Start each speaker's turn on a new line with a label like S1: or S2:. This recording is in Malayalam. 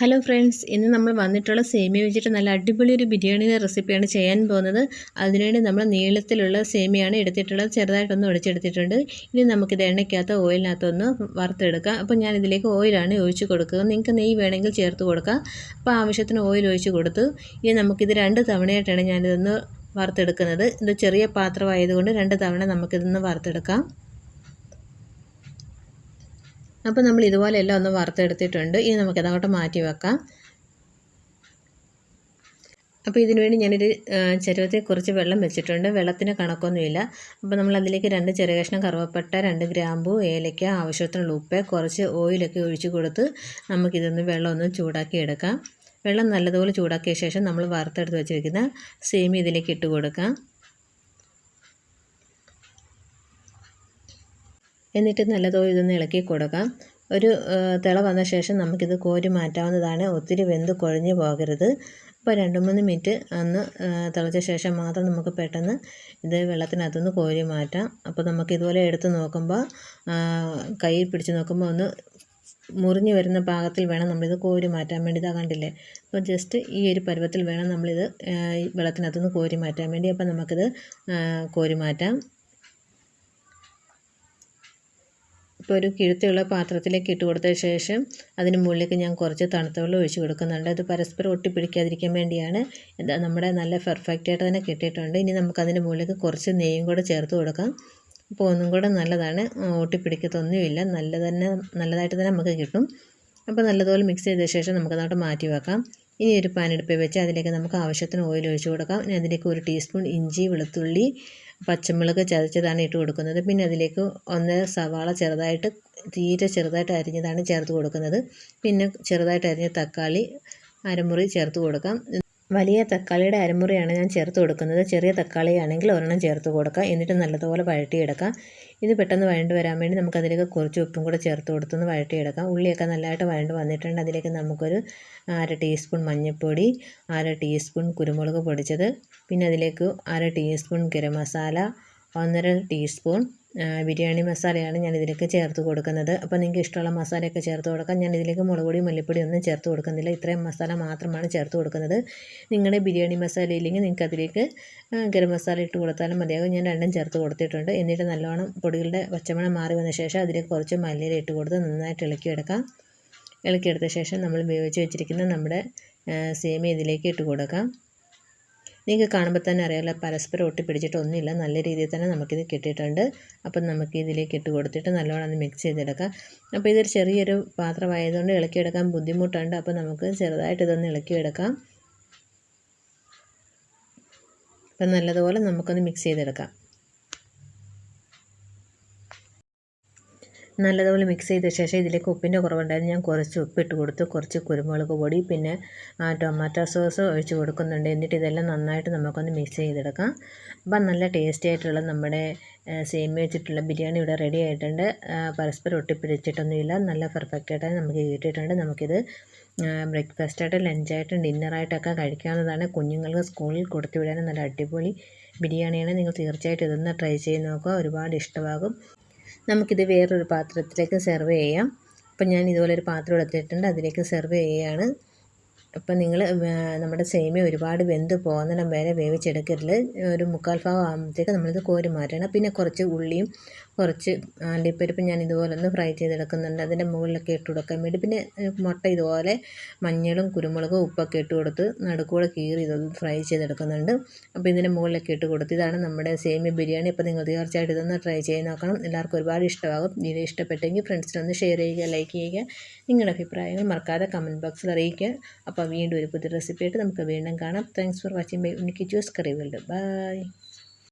S1: ഹലോ ഫ്രണ്ട്സ് ഇന്ന് നമ്മൾ വന്നിട്ടുള്ള സേമിയ വെച്ചിട്ട് നല്ല അടിപൊളി ഒരു ബിരിയാണിയുടെ റെസിപ്പിയാണ് ചെയ്യാൻ പോകുന്നത്. അതിനുവേണ്ടി നമ്മൾ നീളത്തിലുള്ള സേമിയാണ് എടുത്തിട്ടുള്ളത്. ചെറുതായിട്ടൊന്ന് ഒടിച്ചെടുത്തിട്ടുണ്ട്. ഇനി നമുക്കിത് എണ്ണയ്ക്കകത്ത് ഓയിലിനകത്തൊന്ന് വറുത്തെടുക്കാം. അപ്പോൾ ഞാൻ ഇതിലേക്ക് ഓയിലാണ് ഒഴിച്ച് കൊടുക്കുക. നിങ്ങൾക്ക് നെയ്യ് വേണമെങ്കിൽ ചേർത്ത് കൊടുക്കാം. അപ്പോൾ ആവശ്യത്തിന് ഓയിൽ ഒഴിച്ച് കൊടുത്തു. ഇനി നമുക്കിത് രണ്ട് തവണയായിട്ടാണ് ഞാനിതൊന്ന് വറുത്തെടുക്കുന്നത്. ഇത് ചെറിയ പാത്രമായതുകൊണ്ട് രണ്ട് തവണ നമുക്കിതൊന്ന് വറുത്തെടുക്കാം. അപ്പോൾ നമ്മൾ ഇതുപോലെ എല്ലാം ഒന്ന് വറുത്തെടുത്തിട്ടുണ്ട്. ഇനി നമുക്ക് അങ്ങോട്ട് മാറ്റി വെക്കാം. അപ്പോൾ ഇതിനു വേണ്ടി ഞാനൊരു ചരുവത്തിൽ കുറച്ച് വെള്ളം വെച്ചിട്ടുണ്ട്. വെള്ളത്തിന് കണക്കൊന്നുമില്ല. അപ്പോൾ നമ്മൾ അതിലേക്ക് രണ്ട് ചെറിയ കഷ്ണം കറുവപ്പട്ട രണ്ട് ഗ്രാമ്പു ഏലയ്ക്ക ആവശ്യത്തിനുള്ള ഉപ്പ് കുറച്ച് ഓയിലൊക്കെ ഒഴിച്ച് കൊടുത്ത് നമുക്കിതൊന്ന് വെള്ളം ഒന്ന് ചൂടാക്കി എടുക്കാം. വെള്ളം നല്ലതുപോലെ ചൂടാക്കിയ ശേഷം നമ്മൾ വറുത്തെടുത്ത് വെച്ചിരിക്കുന്ന സേമി ഇതിലേക്ക് ഇട്ട് കൊടുക്കാം. എന്നിട്ട് നല്ലതുപോലെ ഇതൊന്ന് ഇളക്കി കൊടുക്കാം. ഒരു തിള വന്ന ശേഷം നമുക്കിത് കോരി മാറ്റാവുന്നതാണ്. ഒത്തിരി വെന്ത് കുഴഞ്ഞു പോകരുത്. അപ്പോൾ രണ്ട് മൂന്ന് മിനിറ്റ് ഒന്ന് തിളച്ച ശേഷം മാത്രം നമുക്ക് പെട്ടെന്ന് ഇത് വെള്ളത്തിനകത്തുനിന്ന് കോരി മാറ്റാം. അപ്പോൾ നമുക്ക് ഇതുപോലെ എടുത്ത് നോക്കുമ്പോൾ കയ്യിൽ പിടിച്ച് നോക്കുമ്പോൾ ഒന്ന് മുറിഞ്ഞു വരുന്ന പാകത്തിൽ വേണം നമ്മളിത് കോരി മാറ്റാൻ വേണ്ടി. ഇതാ കണ്ടില്ലേ? അപ്പോൾ ജസ്റ്റ് ഈ ഒരു പരുവത്തിൽ വേണം നമ്മളിത് വെള്ളത്തിനകത്തുനിന്ന് കോരി മാറ്റാൻ വേണ്ടി. അപ്പോൾ നമുക്കിത് കോരി മാറ്റാം. ഇപ്പോൾ ഒരു കിഴുത്തുള്ള പാത്രത്തിലേക്ക് ഇട്ട് കൊടുത്ത ശേഷം അതിന് മുകളിലേക്ക് ഞാൻ കുറച്ച് തണുത്ത വെള്ളം ഒഴിച്ച് കൊടുക്കുന്നുണ്ട്. അത് പരസ്പരം ഒട്ടിപ്പിടിക്കാതിരിക്കാൻ വേണ്ടിയാണ്. എന്താ നമ്മുടെ നല്ല പെർഫെക്റ്റ് ആയിട്ട് തന്നെ കിട്ടിയിട്ടുണ്ട്. ഇനി നമുക്ക് അതിന്റെ മുകളിലേക്ക് കുറച്ച് നെയ്യും കൂടെ ചേർത്ത് കൊടുക്കാം. അപ്പോൾ ഒന്നും കൂടെ നല്ലതാണ്. ഒട്ടിപ്പിടിക്കത്തൊന്നുമില്ല. നല്ല തന്നെ നല്ലതായിട്ട് തന്നെ നമുക്ക് കിട്ടും. അപ്പോൾ നല്ലതുപോലെ മിക്സ് ചെയ്ത ശേഷം നമുക്ക് അതോട്ട് മാറ്റി വെക്കാം. ഇനി ഒരു പാൻ അടുപ്പിൽ വെച്ച് അതിലേക്ക് നമുക്ക് ആവശ്യത്തിന് ഓയിൽ ഒഴിച്ച് കൊടുക്കാം. ഇനി അതിലേക്ക് ഒരു ടീസ്പൂൺ ഇഞ്ചി വെളുത്തുള്ളി പച്ചമുളക് ചതച്ചതാണ് ഇട്ട് കൊടുക്കുന്നത്. പിന്നെ അതിലേക്ക് ഒന്ന് സവാള ചെറുതായിട്ട് തീരെ ചെറുതായിട്ട് അരിഞ്ഞതാണ് ചേർത്ത് കൊടുക്കുന്നത്. പിന്നെ ചെറുതായിട്ട് അരിഞ്ഞ തക്കാളി അരമുറി ചേർത്ത് കൊടുക്കാം. വലിയ തക്കാളിയുടെ അരമുറിയാണ് ഞാൻ ചേർത്ത് കൊടുക്കുന്നത്. ചെറിയ തക്കാളിയാണെങ്കിൽ ഒരെണ്ണം ചേർത്ത് കൊടുക്കാം. എന്നിട്ട് നല്ലതുപോലെ വഴട്ടിയെടുക്കാം ഇത് പെട്ടെന്ന് വഴണ്ട് വരാൻ വേണ്ടി നമുക്കതിലേക്ക് കുറച്ച് ഉപ്പും കൂടെ ചേർത്ത് കൊടുത്തൊന്ന് വഴട്ടിയെടുക്കാം ഉള്ളിയൊക്കെ നല്ലതായിട്ട് വഴണ്ട് വന്നിട്ടുണ്ട്. അതിലേക്ക് നമുക്കൊരു അര ടീസ്പൂൺ മഞ്ഞൾപ്പൊടി അര ടീസ്പൂൺ കുരുമുളക് പൊടിച്ചത്. പിന്നെ അതിലേക്ക് അര ടീസ്പൂൺ ഗരം മസാല ഒന്നര ടീസ്പൂൺ ബിരിയാണി മസാലയാണ് ഞാൻ ഇതിലേക്ക് ചേർത്ത് കൊടുക്കുന്നത്. അപ്പോൾ നിങ്ങൾക്ക് ഇഷ്ടമുള്ള മസാലയൊക്കെ ചേർത്ത് കൊടുക്കാം. ഞാൻ ഇതിലേക്ക് മുളക് പൊടി മല്ലിപ്പൊടി ഒന്നും ചേർത്ത് കൊടുക്കുന്നില്ല. ഇത്രയും മസാല മാത്രമാണ് ചേർത്ത് കൊടുക്കുന്നത്. നിങ്ങളുടെ ബിരിയാണി മസാല ഇല്ലെങ്കിൽ നിങ്ങൾക്ക് അതിലേക്ക് ഗരം മസാല ഇട്ട് കൊടുത്താലും മതിയാകും ഞാൻ രണ്ടും ചേർത്ത് കൊടുത്തിട്ടുണ്ട്. എന്നിട്ട് നല്ലോണം പൊടികളുടെ പച്ചമണം മാറി വന്ന ശേഷം അതിലേക്ക് കുറച്ച് മല്ലിയില ഇട്ട് കൊടുത്ത് നന്നായിട്ട് ഇളക്കിയെടുക്കാം ഇളക്കിയെടുത്ത ശേഷം നമ്മൾ ഉപയോഗിച്ച് വെച്ചിരിക്കുന്ന നമ്മുടെ സേമിയ ഇതിലേക്ക് ഇട്ട് കൊടുക്കാം. നിങ്ങൾക്ക് കാണുമ്പോൾ തന്നെ അറിയാമല്ലോ പരസ്പരം ഒട്ടിപ്പിടിച്ചിട്ടൊന്നുമില്ല നല്ല രീതിയിൽ തന്നെ നമുക്കിത് കിട്ടിയിട്ടുണ്ട്. അപ്പം നമുക്ക് ഇതിലേക്ക് ഇട്ട് കൊടുത്തിട്ട് നല്ലോണം ഒന്ന് മിക്സ് ചെയ്തെടുക്കാം. അപ്പോൾ ഇതൊരു ചെറിയൊരു പാത്രമായതുകൊണ്ട് ഇളക്കിയെടുക്കാൻ ബുദ്ധിമുട്ടുണ്ട്. അപ്പോൾ നമുക്ക് ചെറുതായിട്ട് ഇതൊന്ന് ഇളക്കിയെടുക്കാം. അപ്പം നല്ലതുപോലെ നമുക്കൊന്ന് മിക്സ് ചെയ്തെടുക്കാം. നല്ലതുപോലെ മിക്സ് ചെയ്ത ശേഷം ഇതിലേക്ക് ഉപ്പിന്റെ കുറവുണ്ടായിരുന്നു. ഞാൻ കുറച്ച് ഉപ്പിട്ട് കൊടുത്തു. കുറച്ച് കുരുമുളക് പൊടി പിന്നെ ടൊമാറ്റോ സോസ് ഒഴിച്ച് കൊടുക്കുന്നുണ്ട്. എന്നിട്ട് ഇതെല്ലാം നന്നായിട്ട് നമുക്കൊന്ന് മിക്സ് ചെയ്തെടുക്കാം. അപ്പം നല്ല ടേസ്റ്റി ആയിട്ടുള്ള നമ്മുടെ സേമിയ വെച്ചിട്ടുള്ള ബിരിയാണി ഇവിടെ റെഡി ആയിട്ടുണ്ട്. പരസ്പരം ഒട്ടിപ്പിടിച്ചിട്ടൊന്നുമില്ല. നല്ല പെർഫെക്റ്റ് ആയിട്ട് നമുക്ക് കിട്ടിയിട്ടുണ്ട്. നമുക്കിത് ബ്രേക്ക്ഫാസ്റ്റായിട്ട് ലഞ്ചായിട്ടും ഡിന്നറായിട്ടൊക്കെ കഴിക്കാവുന്നതാണ്. കുഞ്ഞുങ്ങൾക്ക് സ്കൂളിൽ കൊടുത്തു വിടാനും നല്ല അടിപൊളി ബിരിയാണിയാണ്. നിങ്ങൾ തീർച്ചയായിട്ടും ഇതൊന്ന് ട്രൈ ചെയ്ത് നോക്കുക. ഒരുപാട് ഇഷ്ടമാകും. നമുക്കിത് വേറൊരു പാത്രത്തിലേക്ക് സെർവ് ചെയ്യാം. അപ്പം ഞാൻ ഇതുപോലെ ഒരു പാത്രം എടുത്തിട്ടുണ്ട് അതിലേക്ക് സെർവ് ചെയ്യുകയാണ്. അപ്പം നിങ്ങൾ നമ്മുടെ സേമിയ ഒരുപാട് വെന്ത് പോകുന്നിടം വരെ വേവിച്ചെടുക്കരുത്. ഒരു മുക്കാൽ ഭാഗം ആകുമ്പോഴത്തേക്ക് നമ്മളിത് കോരി മാറ്റണം. പിന്നെ കുറച്ച് ഉള്ളിയും കുറച്ച് അണ്ടിപ്പരിപ്പ് ഞാൻ ഇതുപോലെ ഒന്ന് ഫ്രൈ ചെയ്തെടുക്കുന്നുണ്ട്. അതിന്റെ മുകളിലൊക്കെ ഇട്ട് കൊടുക്കാൻ വേണ്ടി. പിന്നെ മുട്ട ഇതുപോലെ മഞ്ഞളും കുരുമുളകും ഉപ്പൊക്കെ ഇട്ട് കൊടുത്ത് നടുക്കൂടെ കീറി ഇതൊന്ന് ഫ്രൈ ചെയ്തെടുക്കുന്നുണ്ട്. അപ്പോൾ ഇതിന്റെ മുകളിലൊക്കെ ഇട്ട് കൊടുത്ത് ഇതാണ് നമ്മുടെ സേമിയ ബിരിയാണി. അപ്പോൾ നിങ്ങൾ തീർച്ചയായിട്ടും ഇതൊന്ന് ട്രൈ ചെയ്ത് നോക്കണം. എല്ലാവർക്കും ഒരുപാട് ഇഷ്ടമാകും. വീഡിയോ ഇഷ്ടപ്പെട്ടെങ്കിൽ ഫ്രണ്ട്സിനൊന്ന് ഷെയർ ചെയ്യുക ലൈക്ക് ചെയ്യുക. നിങ്ങളുടെ അഭിപ്രായങ്ങൾ മറക്കാതെ കമന്റ് ബോക്സിൽ അറിയിക്കുക. അപ്പോൾ വീണ്ടും ഒരു പുതിയ റെസിപ്പി ആയിട്ട് നമുക്ക് വീണ്ടും കാണാം. താങ്ക്സ് ഫോർ വാച്ചിങ് ബൈ ഉണ്ണിക്ക് ജ്യൂസ് കറി വേൾഡ് ബൈ